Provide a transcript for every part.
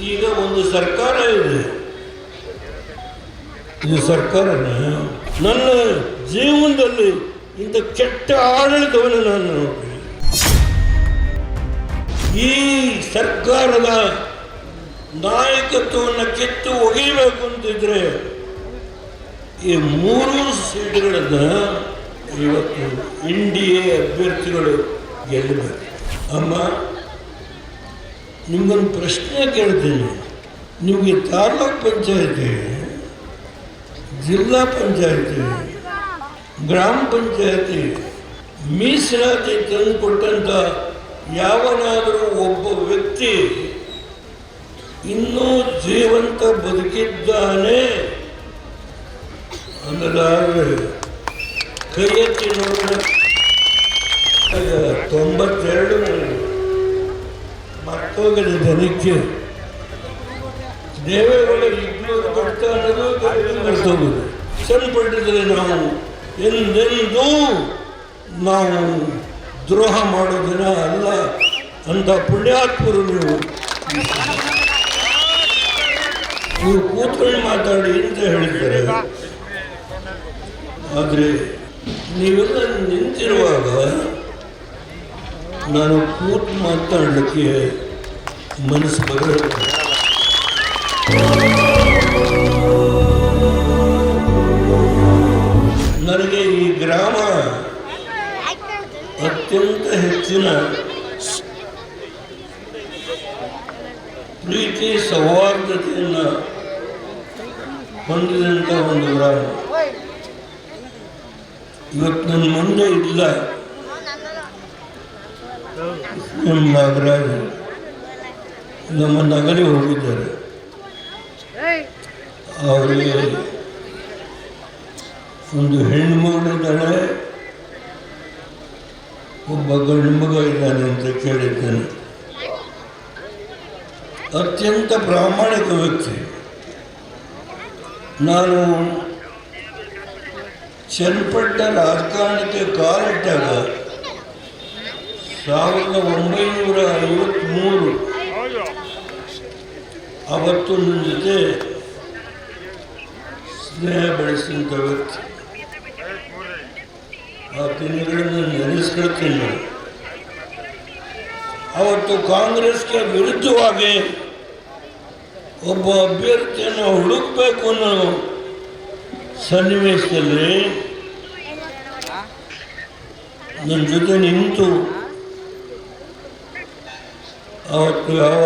ಈಗ ಒಂದು ಸರ್ಕಾರ ಇದೆ. ಈ ಸರ್ಕಾರನ. ನನ್ನ ಜೀವನದಲ್ಲಿ ಇಂಥ ಕೆಟ್ಟ ಆಡಳಿತವನ್ನು ನಾನು ನೋಡ್ತೀನಿ. ಈ ಸರ್ಕಾರದ ನಾಯಕತ್ವವನ್ನು ಕಿತ್ತು ಒಗೆಯಬೇಕು ಅಂತಿದ್ರೆ ಈ ಮೂರು ಸೀಟ್ಗಳನ್ನು ಇವತ್ತು ಎನ್ ಡಿ ಎ ಅಭ್ಯರ್ಥಿಗಳು ಗೆಲ್ಲಬೇಕು. ಅಮ್ಮ ನಿಮ್ಗೊಂದು ಪ್ರಶ್ನೆ ಕೇಳ್ತೀನಿ. ನಿಮಗೆ ತಾಲೂಕ್ ಪಂಚಾಯತಿ, ಜಿಲ್ಲಾ ಪಂಚಾಯತಿ, ಗ್ರಾಮ ಪಂಚಾಯತಿ, ಮೀಸಲಾತಿ ತಂದು ಕೊಟ್ಟಂತ ಯಾವನಾದರೂ ಒಬ್ಬ ವ್ಯಕ್ತಿ ಇನ್ನೂ ಜೀವಂತ ಬದುಕಿದ್ದಾನೆ? ಅನ್ನೋದಾದ್ರೆ ಕೈ ಎತ್ತಿ ನೋಡೋಣ ತೊಂಬತ್ತೆರಡು ಮರ್ತೋಗದ ಜನಕ್ಕೆ ದೇವೇಗೌಡ ಇಬ್ಬರು ಬರ್ತಾ ಸಣ್ಣ ಚನ್ನಪಟ್ಟಿದ್ರೆ ನಾವು ಎಂದೆಂದೂ ನಾವು ದ್ರೋಹ ಮಾಡೋ ದಿನ ಅಲ್ಲ. ಅಂತ ಪುಣ್ಯಾತ್ಮರು ನೀವು. ನೀವು ಕೂತ್ಕೊಂಡು ಮಾತಾಡಿ ಅಂತ ಹೇಳಿದ್ದಾರೆ. ಆದರೆ ನೀವೆಲ್ಲ ನಿಂತಿರುವಾಗ ನಾನು ಕೂತು ಮಾತಾಡಲಿಕ್ಕೆ ಮನಸ್ಸು ಬರಲ್ಲ ನನಗೆ ಈ ಗ್ರಾಮ ಅತ್ಯಂತ ಹೆಚ್ಚಿನ ಪ್ರೀತಿ ಸೌಹಾರ್ದತೆಯನ್ನು ಹೊಂದಿದಂಥ ಒಂದು ಗ್ರಾಮ. ಇವತ್ತು ನನ್ನ ಮುಂದೆ ಇಲ್ಲ. ಎಂ ನಾಗರಾಜ್ ನಮ್ಮ ನಗರಿ ಹೋಗಿದ್ದಾರೆ. ಅವರಿಗೆ ಒಂದು ಹೆಣ್ಣು ಮಗಳಿದ್ದಾಳೆ ಒಬ್ಬ ಗಂಡು ಮಗ ಇದ್ದಾನೆ ಅಂತ ಕೇಳಿದ್ದೇನೆ. ಅತ್ಯಂತ ಪ್ರಾಮಾಣಿಕ ವ್ಯಕ್ತಿ. ನಾನು ಚನ್ನಪಟ್ಟ ರಾಜಕಾರಣಕ್ಕೆ ಕಾಲಿಟ್ಟಾಗ ಸಾವಿರದ ಒಂಬೈನೂರ ಐವತ್ತ್ಮೂರು ಅವತ್ತು ನನ್ನ ಜೊತೆ ಸ್ನೇಹ ಬೆಳೆಸಿದಂಥ ವ್ಯಕ್ತಿ ಆ ದಿನಗಳನ್ನು ನೆನೆಸ್ಕೊಳ್ತೀನಿ ಅವತ್ತು ಕಾಂಗ್ರೆಸ್ಗೆ ವಿರುದ್ಧವಾಗಿ ಒಬ್ಬ ಅಭ್ಯರ್ಥಿಯನ್ನು ಹುಡುಕಬೇಕು ಅನ್ನೋ ಸನ್ನಿವೇಶದಲ್ಲಿ ನನ್ನ ಜೊತೆ ನಿಂತು ಅವತ್ತು ಯಾವ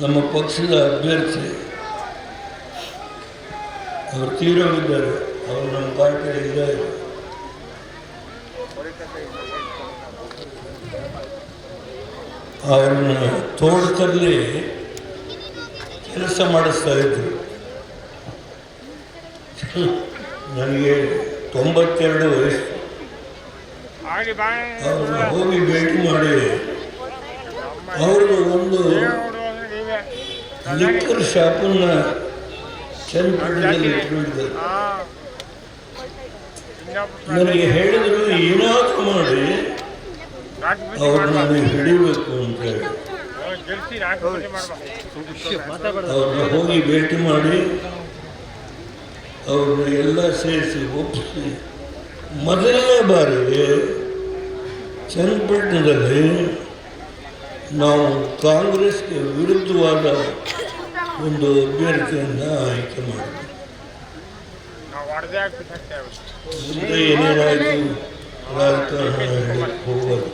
ನಮ್ಮ ಪಕ್ಷದ ಅಭ್ಯರ್ಥಿ. ಅವರು ತೀರೋಗಿದ್ದಾರೆ ಅವರು ನಮ್ಮ ಪಾರ್ಟಿಯಲ್ಲಿ ಇದ್ದಾರೆ. ಅವರನ್ನ ತೋಟದಲ್ಲಿ ಕೆಲಸ ಮಾಡಿಸ್ತಾ ಇದ್ರು. ನನಗೆ ತೊಂಬತ್ತೆರಡು ವಯಸ್ಸು. ಅವ್ರನ್ನ ಹೋಗಿ ಭೇಟಿ ಮಾಡಿ. ಅವರು ಒಂದು ಲಿಕ್ಕರ್ ಶಾಪನ್ನ ಚನ್ನಪಟ್ಟಣದಲ್ಲಿ ನನಗೆ ಹೇಳಿದ್ರು ಏನಾದರೂ ಮಾಡಿ, ಅವ್ರನ್ನ ಹಿಡಿಬೇಕು ಅಂತ ಹೇಳಿ. ಅವ್ರನ್ನ ಹೋಗಿ ಭೇಟಿ ಮಾಡಿ, ಅವ್ರನ್ನ ಎಲ್ಲ ಸೇರಿಸಿ ಒಪ್ಪಿಸಿ. ಮೊದಲನೇ ಬಾರಿಗೆ ಚನ್ನಪಟ್ಟಣದಲ್ಲಿ ನಾವು ಕಾಂಗ್ರೆಸ್ಗೆ ವಿರುದ್ಧವಾದ ಒಂದು ಅಭ್ಯರ್ಥಿಯನ್ನು ಆಯ್ಕೆ ಮಾಡಿದ್ವಿ. ಮುಂದೆ ಏನೇನಾಯಿತು ರಾಜಕಾರಣ ಹೋಗೋದು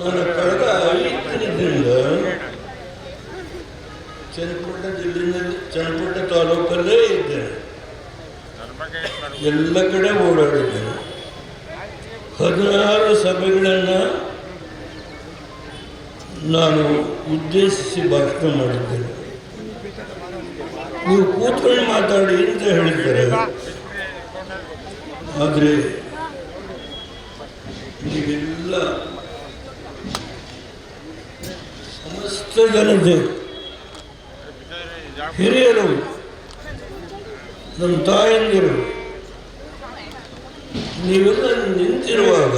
ನಾನು ಕಳೆದ ಐದು ದಿನದಿಂದ ಜಿಲ್ಲೆಯಲ್ಲಿ ಚನ್ನಪಟ್ಟಣ ತಾಲೂಕಲ್ಲೇ ಇದ್ದೇನೆ ಎಲ್ಲ ಕಡೆ ಓಡಾಡಿದ್ದೇನೆ ಹದಿನಾರು ಸಭೆಗಳನ್ನು ನಾನು ಉದ್ದೇಶಿಸಿ ಭಾಷಣ ಮಾಡಿದ್ದೇನೆ. ನೀವು ಕೂತ್ಕೊಂಡು ಮಾತಾಡಿ ಅಂತ ಹೇಳಿದ್ದಾರೆ. ಆದರೆ ನೀವೆಲ್ಲ ಸಮಸ್ತ ಜನತೆ, ಹಿರಿಯರು, ನಮ್ಮ ತಾಯಂದಿರು, ನೀವೆಲ್ಲ ನಿಂತಿರುವಾಗ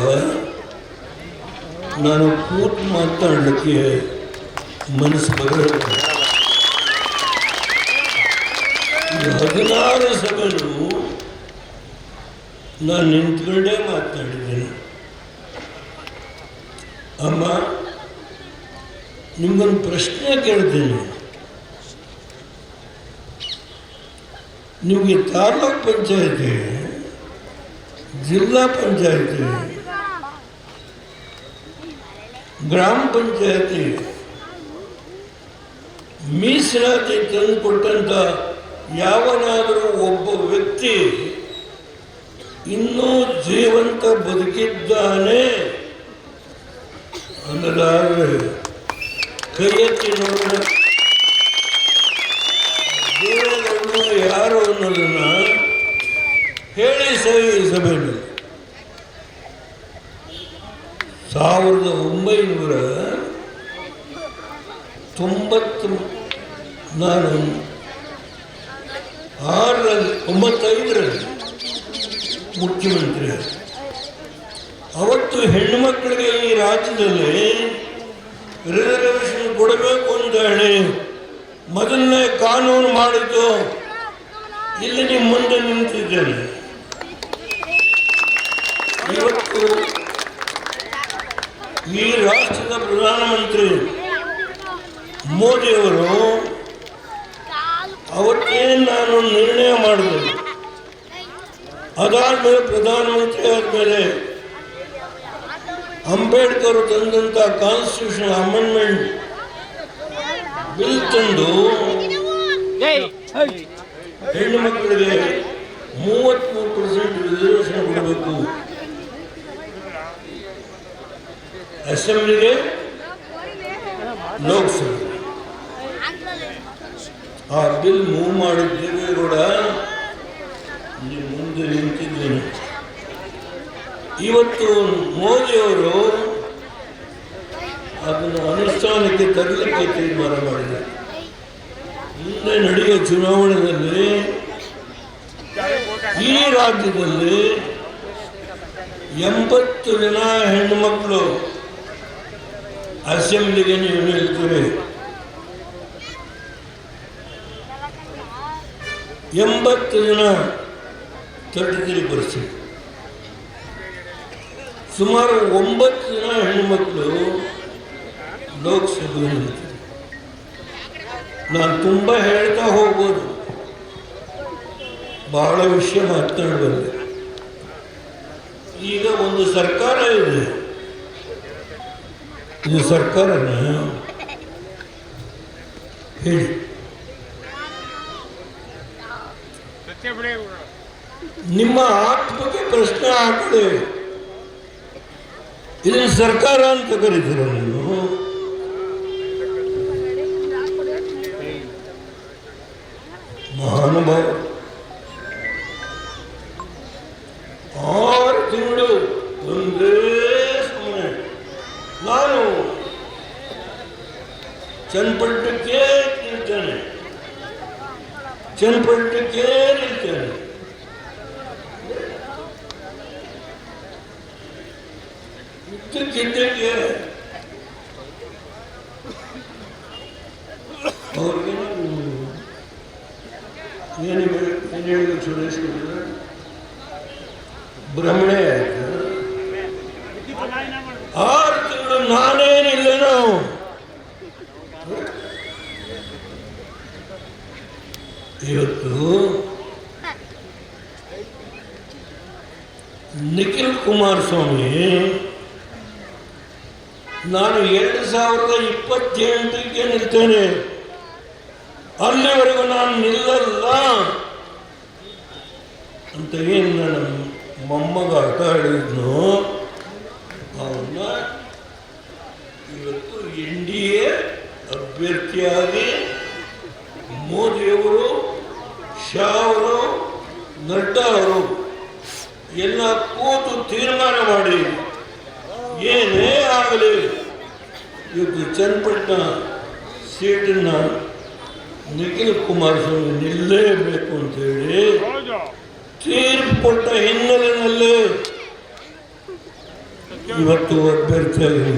ನಾನು ಕೂತ್ ಮಾತಾಡಲಿಕ್ಕೆ ಮನಸ್ಸು ಬರೋದು ಈ ಹದಿನಾರು ಸಭೆಗಳು ನಾನು ನಿಂತ್ಕೊಂಡೇ ಮಾತನಾಡಿದ್ದೇನೆ ಅಮ್ಮ ನಿಮ್ಗೊಂದು ಪ್ರಶ್ನೆ ಕೇಳ್ತೀನಿ. ನಿಮಗೆ ತಾಲೂಕ್ ಪಂಚಾಯತಿ, ಜಿಲ್ಲಾ ಪಂಚಾಯತಿ ಗ್ರಾಮ ಪಂಚಾಯತಿ ಮೀಸಲಾತಿ ತಂದು ಕೊಟ್ಟಂತ ಯಾವನಾದರೂ ಒಬ್ಬ ವ್ಯಕ್ತಿ ಇನ್ನೂ ಜೀವಂತ ಬದುಕಿದ್ದಾನೆ ಅನ್ನೋದಾದ್ರೆ ಕೈ ಎತ್ತಿ ನೋಡೋಣ. ದೇವರನ್ನು ಯಾರು ಹೇಳಿ ಸರಿ ಸಭೆಯಲ್ಲಿ. ಸಾವಿರದ ಒಂಬೈನೂರ ತೊಂಬತ್ತು ನಾನು ಆರರಲ್ಲಿ ಒಂಬತ್ತೈದರಲ್ಲಿ ಮುಖ್ಯಮಂತ್ರಿ ಅವತ್ತು ಹೆಣ್ಣು ಮಕ್ಕಳಿಗೆ ಈ ರಾಜ್ಯದಲ್ಲಿ ರಿಸರ್ವೇಷನ್ ಕೊಡಬೇಕು ಅಂತ ಹೇಳಿ ಮೊದಲನೇ ಕಾನೂನು ಮಾಡಿದ್ದು ಇಲ್ಲಿ ನಿಮ್ಮ ಮುಂದೆ ನಿಂತಿದ್ದೇನೆ. ಇವತ್ತು ಈ ರಾಷ್ಟ್ರದ ಪ್ರಧಾನಮಂತ್ರಿ ಮೋದಿಯವರು ಅವತ್ತೇ ನಾನು ನಿರ್ಣಯ ಮಾಡಿದೆ. ಅದಾದ್ಮೇಲೆ ಪ್ರಧಾನಮಂತ್ರಿ ಆದಮೇಲೆ ಅಂಬೇಡ್ಕರ್ ತಂದಂಥ ಕಾನ್ಸ್ಟಿಟ್ಯೂಷನ್ ಅಮೆಂಡ್ಮೆಂಟ್ ಬಿಲ್ ತಂದು ಹೆಣ್ಣು ಮಕ್ಕಳಿಗೆ ಮೂವತ್ತ್ಮೂರು ಪರ್ಸೆಂಟ್ ರಿಸರ್ವೇಷನ್ ಕೊಡಬೇಕು. ಅಸೆಂಬ್ಲಿಗೆ ಲೋಕಸಭೆ ಆ ಬಿಲ್ ಮೂವ್ ಮಾಡಿದ್ದೇವೆ ಕೂಡ. ಮುಂದೆ ನಿಂತಿದ್ದೇನೆ. ಇವತ್ತು ಮೋದಿಯವರು ಅದನ್ನು ಅನುಷ್ಠಾನಕ್ಕೆ ತರಲಿಕ್ಕೆ ತೀರ್ಮಾನ ಮಾಡಿದ್ದಾರೆ. ಮುಂದೆ ನಡೆಯುವ ಚುನಾವಣೆಯಲ್ಲಿ ಈ ರಾಜ್ಯದಲ್ಲಿ ಎಂಬತ್ತು ಜನ ಹೆಣ್ಣು ಮಕ್ಕಳು ಅಸೆಂಬ್ಲಿಗೆ ನೀವು ನಿಲ್ತೀರಿ. ಎಂಬತ್ತು ಜನ ತರ್ಟಿ ತ್ರೀ ಸುಮಾರು ಒಂಬತ್ತು ಜನ ಹೆಣ್ಣುಮಕ್ಕಳು ನಿಲ್ತಾರೆ. ನಾನು ತುಂಬ ಹೇಳ್ತಾ ಹೋಗ್ಬೋದು. ಬಹಳ ವಿಷಯ ಮಾತನಾಡಬಲ್ಲೆ ಈಗ ಒಂದು ಸರ್ಕಾರ ಇದೆ. ಇದು ಸರ್ಕಾರನ ಹೇಳಿ ನಿಮ್ಮ ಆತ್ಮಕ್ಕೆ ಪ್ರಶ್ನೆ ಹಾಕದೆ ಇದನ್ನು ಸರ್ಕಾರ ಅಂತ ಕರೀತೀರ ನೀವು ಮಹಾನುಭಾವ ಆರು ತಿಂಗಳು ಒಂದೇ ಸುಮ್ಮನೆ ನಾನು ಚನ್ನಪಟ್ಟಣಕ್ಕೆ ನಿಲ್ತೇನೆ ಚನ್ನಪಟ್ಟಣಕ್ಕೆ ನಿಲ್ತೇನೆ ಇದ್ದಕ್ಕಿದ್ದಕ್ಕೆ ಅವ್ರಿಗೆ ಏನು ಹೇಳಿ- ಏನು ಹೇಳಿದ್ರು ಸುರೇಶ್ ಗೌಡ್ರೆ? ಭ್ರಮಣೆ ಆಯ್ತು ಆರು ತಿಂಗಳು ನಾನೇನಿಲ್ಲೇನೋ ಇವತ್ತು ನಿಖಿಲ್ ಕುಮಾರಸ್ವಾಮಿ ನಾನು ಎರಡು ಸಾವಿರದ ಇಪ್ಪತ್ತೆಂಟಕ್ಕೆ ನಿಲ್ತೇನೆ. ಅಲ್ಲಿವರೆಗೂ ನಾನು ನಿಲ್ಲಲ್ಲ. ಅಂತ ಏನು ನನ್ನ ಮೊಮ್ಮಗ ಆಟ ಆಡಿದ್ನು? ಅವನ್ನ ಇವತ್ತು ಎನ್ ಡಿ ಎ ಅಭ್ಯರ್ಥಿಯಾಗಿ ಮೋದಿಯವರು, ಶಾ ಅವರು, ನಡ್ಡಾ ಅವರು ಎಲ್ಲ ಕೂತು ತೀರ್ಮಾನ ಮಾಡಿ. ಏನೇ ಆಗಲಿ ಇವತ್ತು ಚನ್ನಪಟ್ಟಣ ಸೀಟನ್ನ ನಿಖಿಲ್ ಕುಮಾರಸ್ವಾಮಿ ನಿಲ್ಲೇಬೇಕು ಅಂತೇಳಿ ತೀರ್ಪು ಕೊಟ್ಟ ಹಿನ್ನೆಲೆಯಲ್ಲಿ ಇವತ್ತು ಅಭ್ಯರ್ಥಿಯಾಗಿ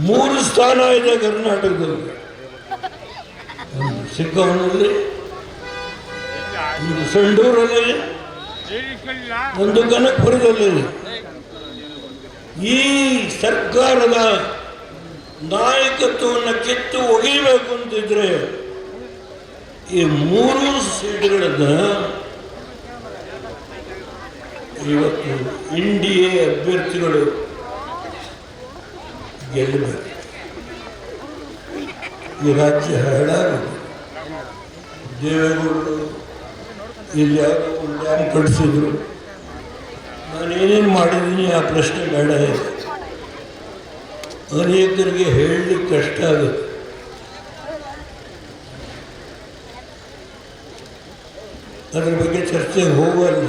ಮೂರು ಸ್ಥಾನ ಇದೆ ಕರ್ನಾಟಕದಲ್ಲಿ. ಸಿಕ್ಕವನಲ್ಲಿ ಸಂಡೂರಲ್ಲಿ ಒಂದು ಕನಕಪುರದಲ್ಲಿ ಈ ಸರ್ಕಾರದ ನಾಯಕತ್ವವನ್ನು ಕಿತ್ತು ಒಗಿಬೇಕು ಅಂತಿದ್ರೆ, ಈ ಮೂರು ಸೀಟ್ಗಳನ್ನ ಇವತ್ತು ಎನ್ ಡಿ ಎ ಅಭ್ಯರ್ಥಿಗಳು ಗೆಲ್ಲಬೇಕು. ಈ ರಾಜ್ಯ ಹಾಳಾಗಿದೆ ದೇವೇಗೌಡರು ಇಲ್ಲಿ ಯಾರು ಡ್ಯಾಮ್ ಕಟ್ಟಿಸಿದ್ರು ನಾನು ಏನೇನು ಮಾಡಿದ್ದೀನಿ ಆ ಪ್ರಶ್ನೆ ಬೇಡ ಅನೇಕರಿಗೆ ಹೇಳಲಿಕ್ಕೆ ಕಷ್ಟ ಆಗುತ್ತೆ. ಅದ್ರ ಬಗ್ಗೆ ಚರ್ಚೆಗೆ ಹೋಗಲ್ಲ.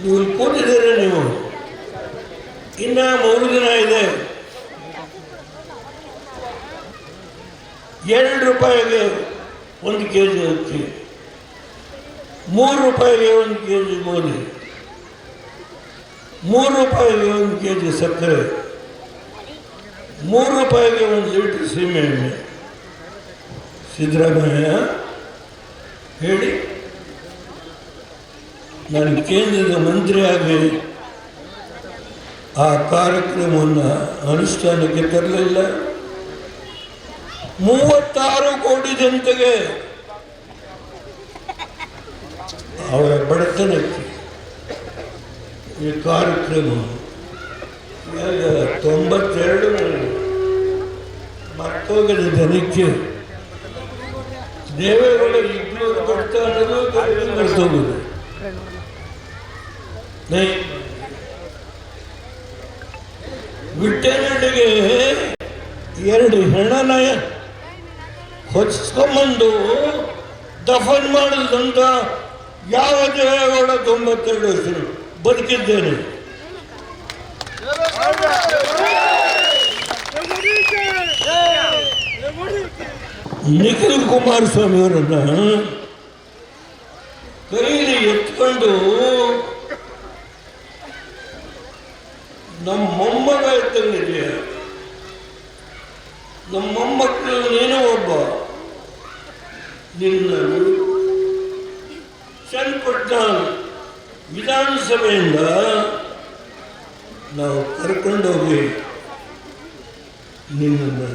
ನೀವು ಇಲ್ಲಿ ಕೂತಿದ್ದೀರ ನೀವು? ಇನ್ನು ಮೂರು ದಿನ ಇದೆ. ಎರಡು ರೂಪಾಯಿಗೆ ಒಂದು ಕೆ ಜಿ ಅಕ್ಕಿ. ಮೂರು ರೂಪಾಯಿಗೆ ಒಂದು ಕೆ ಜಿ ಗೋಧಿ ಮೂರು ರೂಪಾಯಿಗೆ ಒಂದು ಕೆ ಜಿ ಸಕ್ಕರೆ. ಮೂರು ರೂಪಾಯಿಗೆ ಒಂದು ಲೀಟ್ರ್ ಸೀಮೆಎಣ್ಣೆ ಸಿದ್ದರಾಮಯ್ಯ, ಹೇಳಿ. ನಾನು ಕೇಂದ್ರದ ಮಂತ್ರಿಯಾಗಿ ಆ ಕಾರ್ಯಕ್ರಮವನ್ನು ಅನುಷ್ಠಾನಕ್ಕೆ ತರಲಿಲ್ಲ. ಮೂವತ್ತಾರು ಕೋಟಿ ಜನತೆಗೆ ಅವರ ಬಡತನಕ್ಕೆ ಈ ಕಾರ್ಯಕ್ರಮ ತೊಂಬತ್ತೆರಡು ಮತ್ತೋಗದ ಜನಕ್ಕೆ ದೇವೇಗೌಡ ಇಬ್ಬರು ಕೊಡ್ತಾ ಅನ್ನೋದು ವಿಟ್ಟನಡಿಗೆ ಎರಡು ಹೆಣ್ಣನಯ ಹೊಚ್ಕೊಂಬಂದು ದಫನ್ ಮಾಡಿದಂತ ಯಾವ ದೇವೇಗೌಡ ತೊಂಬತ್ತೆರಡು ಹೆಸರು? ಬದುಕಿದ್ದೇನೆ. ನಿಖಿಲ್ ಕುಮಾರಸ್ವಾಮಿ ಅವರನ್ನ ಕೈಲಿ ಎತ್ಕೊಂಡು ನಮ್ಮ ಮೊಮ್ಮಗ ಇದ್ದಂಗಿದೆಯ ನಮ್ಮ ಮೊಮ್ಮಕ್ಕಳು ನೀನು ಒಬ್ಬ, ನಿನ್ನ ಚನ್ನಪಟ್ಟಣ ವಿಧಾನಸಭೆಯಿಂದ ನಾವು ಕರ್ಕೊಂಡೋಗಿ ನಿನ್ನನ್ನು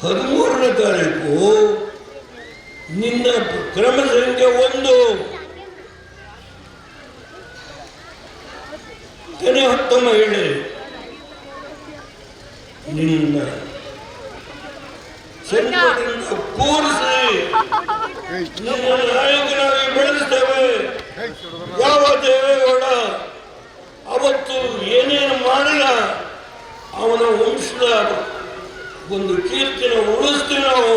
ಹದಿಮೂರನೇ ತಾರೀಕು ನಿನ್ನ ಕ್ರಮ ಸಂಖ್ಯೆ ಒಂದು. ತೆನೆ ಹತ್ತು ಮಹಿಳೆ ನಿನ್ನ ಸಂಘದಿಂದ ಕೂರಿಸಿ ನಿನ್ನ ನಾಯಕನಾಗಿ ಬೆಳೆಸ್ತೇವೆ ಯಾವ ದೇವೇಗೌಡ ಅವತ್ತು ಏನೇನು ಮಾಡಿಲ್ಲ ಅವನ ವಂಶದ ಒಂದು ಕೀರ್ತಿನ ಉಳಿಸ್ತೀವಿ ನಾವು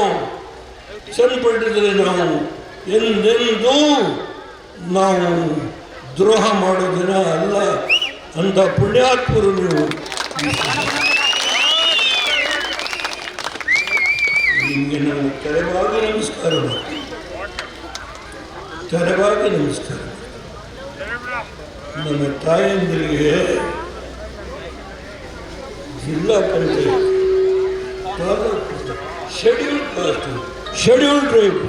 ಚನ್ನಪಟ್ಟಣದಲ್ಲಿ ನಾವು ಎಂದೆಂದೂ ನಾವು ದ್ರೋಹ ಮಾಡೋ ದಿನ ಅಲ್ಲ ಅಂತ ಪುಣ್ಯಾತ್ಮರು ನಿಮಗೆ ನಾವು ತೆರವಾಗಿ ನಮಸ್ಕಾರ ತೆರವಾಗಿ ನಮಸ್ಕಾರ. ನನ್ನ ತಾಯಂದಿರಿಗೆ ಜಿಲ್ಲಾ panchayat schedule caste schedule tribe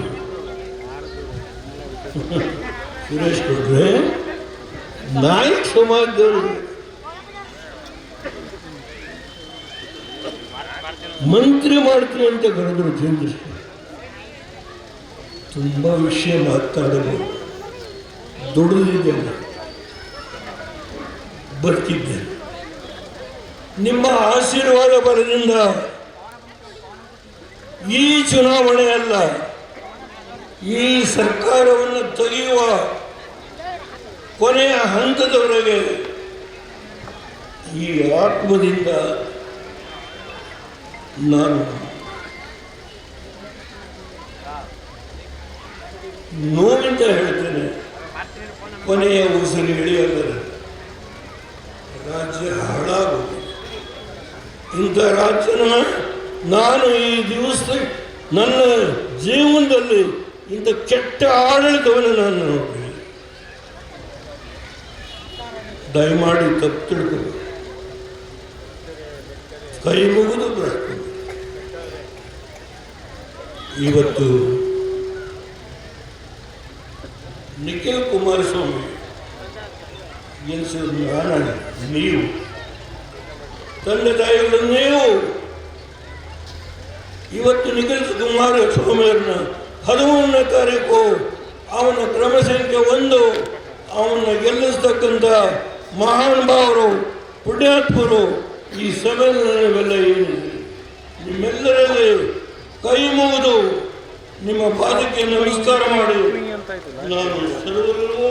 Suresh Kotre Nayak ಸಮಾಜದವರು ಮಂತ್ರಿ ಮಾಡ್ತೀನಿ ಅಂತ ಕರೆದ್ರು ಚಂದ್ರಶೇಖರ್ ತುಂಬ ವಿಷಯ ಮಾತಾಡಬಹುದು ದುಡಿದಿದ್ದೇನೆ. ಬರ್ತಿದ್ದೇನೆ. ನಿಮ್ಮ ಆಶೀರ್ವಾದ ಬಲದಿಂದ ಈ ಚುನಾವಣೆಯಲ್ಲ ಈ ಸರ್ಕಾರವನ್ನು ತೆಗೆಯುವ ಕೊನೆಯ ಹಂತದವರೆಗೆ ಈ ಆತ್ಮದಿಂದ ನಾನು ನೋವಿಂದ ಹೇಳ್ತೇನೆ, ಕೊನೆಯ ಉಸಿರು ಹಿಡಿಯಲ್ಲದೆ ರಾಜ್ಯ ಹಾಳಾಗುವುದು ಇಂಥ ರಾಜ್ಯನ ನಾನು ಈ ದಿವಸ ನನ್ನ ಜೀವನದಲ್ಲಿ ಇಂಥ ಕೆಟ್ಟ ಆಡಳಿತವನ್ನು ನಾನು ನೋಡಿದೆ ದಯಮಾಡಿ ತಪ್ಪು ಕೈ ಮುಗಿದು ಪ್ರಾರ್ಥನೆ. ಇವತ್ತು ನಿಖಿಲ್ ಕುಮಾರಸ್ವಾಮಿ ಗೆಲ್ಲಿಸಿದ ನಾನು ನೀವು ತಂದೆ ತಾಯಿಗಳು ನೀವು ಇವತ್ತು ನಿಖಿಲ್ ಕುಮಾರಸ್ವಾಮಿಯವ್ರನ್ನ ಹದಿಮೂರನೇ ತಾರೀಕು ಅವನ ಕ್ರಮ ಸಂಖ್ಯೆ ಒಂದು, ಅವನ್ನ ಗೆಲ್ಲಿಸ್ತಕ್ಕಂಥ ಮಹಾನ್ ಭಾವರು ಪುಣ್ಯಾತ್ಮರು ಈ ಸಭೆಯಲ್ಲೆಲ್ಲ ಏನಿದೆ ನಿಮ್ಮೆಲ್ಲರಲ್ಲಿ ಕೈ ಮುಗಿದು ನಿಮ್ಮ ಪಾದಕ್ಕೆ ನಮಸ್ಕಾರ ಮಾಡಿ. ನಾನು ಸರ್ವರಿಗೂ